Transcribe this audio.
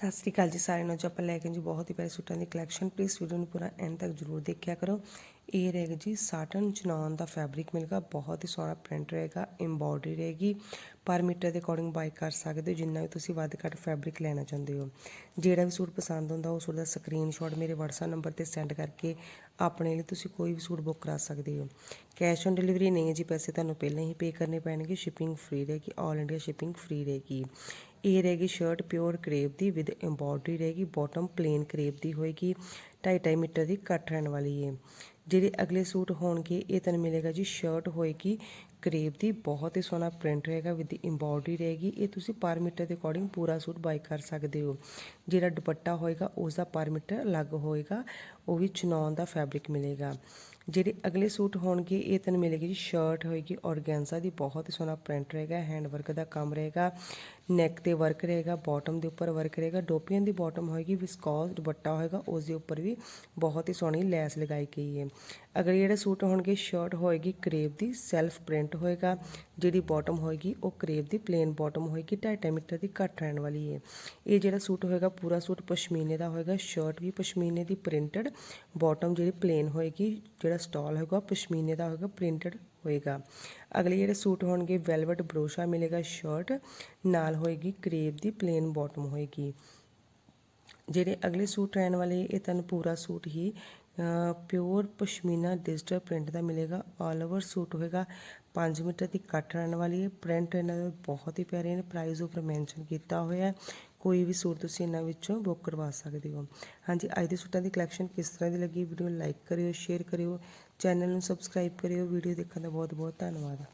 ਸਤਿ ਸ੍ਰੀ ਅਕਾਲ ਜੀ ਸਾਰਿਆਂ ਨੂੰ। ਅੱਜ ਆਪਾਂ ਲੈ ਕੇ ਜੀ ਬਹੁਤ ਹੀ ਪਿਆਰੇ ਸੂਟਾਂ ਦੀ ਕਲੈਕਸ਼ਨ ਪਲੀਜ਼ ਵੀਡੀਓ ਨੂੰ ਪੂਰਾ ਐਂਡ ਤੱਕ ਜ਼ਰੂਰ ਦੇਖਿਆ ਕਰੋ। ਇਹ ਰਹੇਗਾ ਜੀ ਸਾਟਨ ਚਨਾਨ ਦਾ ਫੈਬਰਿਕ ਮਿਲੇਗਾ। ਬਹੁਤ ਹੀ ਸੋਹਣਾ ਪ੍ਰਿੰਟ ਰਹੇਗਾ ਐਮਬੋਡਰੀ ਰਹੇਗੀ। ਪਰ ਮੀਟਰ ਦੇ ਅਕੋਰਡਿੰਗ ਬਾਈ ਕਰ ਸਕਦੇ ਹੋ, ਜਿੰਨਾ ਵੀ ਤੁਸੀਂ ਵੱਧ ਘੱਟ ਫੈਬਰਿਕ ਲੈਣਾ ਚਾਹੁੰਦੇ ਹੋ। ਜਿਹੜਾ ਵੀ ਸੂਟ ਪਸੰਦ ਹੁੰਦਾ, ਉਹ ਸੂਟ ਦਾ ਸਕਰੀਨਸ਼ਾਟ ਮੇਰੇ WhatsApp ਨੰਬਰ ਤੇ ਸੈਂਡ ਕਰਕੇ ਆਪਣੇ ਲਈ ਤੁਸੀਂ ਕੋਈ ਵੀ ਸੂਟ ਬੁੱਕ ਕਰਾ ਸਕਦੇ ਹੋ। ਕੈਸ਼ ਔਨ ਡਿਲੀਵਰੀ ਨਹੀਂ ਹੈ ਜੀ, ਪੈਸੇ ਤੁਹਾਨੂੰ ਪਹਿਲਾਂ ਹੀ ਪੇ ਕਰਨੇ ਪੈਣਗੇ। ਸ਼ਿਪਿੰਗ ਫ੍ਰੀ ਰਹੇਗੀ ਆਲ ਇੰਡੀਆ ਸ਼ਿਪਿੰਗ ਫ੍ਰੀ ਰਹੇਗੀ। ਇਹ ਰਹੇਗੀ ਸ਼ਰਟ ਪਿਓਰ ਕਰੇਪ ਦੀ ਵਿਦ ਐਮਬੋਡਰੀ ਰਹੇਗੀ ਬਾਟਮ ਪਲੇਨ ਕਰੇਪ ਦੀ ਹੋਏਗੀ 2.5 ਮੀਟਰ ਦੀ ਕੱਟ ਰਹਿਣ ਵਾਲੀ ਹੈ ਜਿਹੜੇ ਅਗਲੇ ਸੂਟ ਹੋਣਗੇ, ਇਹ ਤੁਹਾਨੂੰ ਮਿਲੇਗਾ ਜੀ ਸ਼ਰਟ ਹੋਏਗੀ ਕਰੇਪ ਦੀ ਬਹੁਤ ਹੀ ਸੋਹਣਾ ਪ੍ਰਿੰਟ ਰਹੇਗਾ ਵਿਦ ਐਮਬੋਡਰੀ ਰਹੇਗੀ। ਇਹ ਤੁਸੀਂ ਪਰ ਮੀਟਰ ਦੇ ਅਕੋਰਡਿੰਗ ਪੂਰਾ ਸੂਟ ਬਾਈ ਕਰ ਸਕਦੇ ਹੋ। ਜਿਹੜਾ ਦੁਪੱਟਾ ਹੋਏਗਾ ਉਸ ਦਾ ਪਰ ਮੀਟਰ ਅਲੱਗ ਹੋਏਗਾ, ਉਹ ਵੀ ਚਨੌਨ ਦਾ ਫੈਬਰਿਕ ਮਿਲੇਗਾ। ਜਿਹੜੇ ਅਗਲੇ ਸੂਟ ਹੋਣਗੇ, ਇਹ ਤੁਹਾਨੂੰ ਮਿਲੇਗੀ ਜੀ ਸ਼ਰਟ ਹੋਏਗੀ ਔਰਗੈਂਜ਼ਾ ਦੀ ਬਹੁਤ ਹੀ ਸੋਹਣਾ ਪ੍ਰਿੰਟ ਰਹੇਗਾ ਹੈਂਡ ਵਰਕ ਦਾ ਕੰਮ ਰਹੇਗਾ। ਨੈਕ ਤੇ ਵਰਕ ਰਹੇਗਾ ਬਾਟਮ ਦੇ ਉੱਪਰ ਵਰਕ ਰਹੇਗਾ, ਡੋਪੀਆਂ ਦੀ ਬਾਟਮ ਹੋਏਗੀ ਵਿਸਕੋਸ ਦੁਪੱਟਾ ਹੋਏਗਾ ਉਸ ਦੇ ਉੱਪਰ ਵੀ ਬਹੁਤ ਹੀ ਸੋਹਣੀ ਲੈਸ ਲਗਾਈ ਗਈ ਹੈ। ਅਗਲੇ ਜਿਹੜੇ ਸੂਟ ਹੋਣਗੇ ਸ਼ਰਟ ਹੋਏਗੀ ਕਰੇਪ ਦੀ ਸੈਲਫ ਪ੍ਰਿੰਟ ਹੋਏਗਾ, ਜਿਹੜੀ ਬਾਟਮ ਹੋਏਗੀ, ਉਹ ਕਰੇਪ ਦੀ ਪਲੇਨ ਬਾਟਮ ਹੋਏਗੀ 2.5 ਮੀਟਰ ਦੀ ਘੱਟ ਰਹਿਣ ਵਾਲੀ ਹੈ। ਇਹ ਜਿਹੜਾ ਸੂਟ ਹੋਏਗਾ, ਪੂਰਾ ਸੂਟ ਪਸ਼ਮੀਨੇ ਦਾ ਹੋਏਗਾ ਸ਼ਰਟ ਵੀ ਪਸ਼ਮੀਨੇ ਦੀ ਪ੍ਰਿੰਟਡ ਬਾਟਮ ਜਿਹੜੀ ਪਲੇਨ ਹੋਏਗੀ, ਜਿਹੜਾ ਸਟਾਲ ਹੋਏਗਾ ਪਸ਼ਮੀਨੇ ਦਾ ਹੋਏਗਾ ਪ੍ਰਿੰਟਡ ਹੋਏਗਾ। ਅਗਲੇ ਜਿਹੜੇ ਸੂਟ ਹੋਣਗੇ ਵੈਲਵਟ ਬਰੋਸ਼ਾ ਮਿਲੇਗਾ ਸ਼ਰਟ ਨਾਲ ਹੋਏਗੀ ਕਰੇਪ ਦੀ ਪਲੇਨ ਬਾਟਮ ਹੋਏਗੀ। ਜਿਹੜੇ ਅਗਲੇ ਸੂਟ ਰਹਿਣ ਵਾਲੇ, ਇਹ ਤੁਹਾਨੂੰ ਪੂਰਾ ਸੂਟ ਹੀ ਪਿਓਰ ਪਸ਼ਮੀਨਾ ਡਿਜੀਟਲ ਪ੍ਰਿੰਟ ਦਾ ਮਿਲੇਗਾ। ਆਲ ਓਵਰ ਸੂਟ ਹੋਏਗਾ। 5 ਮੀਟਰ ਦੀ ਕੱਟ ਰਹਿਣ ਵਾਲੀ ਹੈ। ਪ੍ਰਿੰਟ ਇਹਨਾਂ ਦੇ ਬਹੁਤ ਹੀ ਪਿਆਰੇ ਨੇ। ਪ੍ਰਾਈਸ ਉੱਪਰ ਮੈਂਸ਼ਨ ਕੀਤਾ ਹੋਇਆ ਹੈ। ਕੋਈ ਵੀ ਸੂਟ ਤੁਸੀਂ ਇਹਨਾਂ ਵਿੱਚੋਂ ਬੁੱਕ ਕਰਵਾ ਸਕਦੇ ਹੋ। ਹਾਂਜੀ, ਅੱਜ ਦੇ ਸੂਟਾਂ ਦੀ ਕਲੈਕਸ਼ਨ ਕਿਸ ਤਰ੍ਹਾਂ ਦੀ ਲੱਗੀ? ਵੀਡੀਓ ਲਾਈਕ ਕਰਿਓ ਸ਼ੇਅਰ ਕਰਿਓ। ਚੈਨਲ ਨੂੰ ਸਬਸਕ੍ਰਾਈਬ ਕਰਿਓ। ਵੀਡੀਓ ਦੇਖਣ ਦਾ ਬਹੁਤ ਬਹੁਤ ਧੰਨਵਾਦ।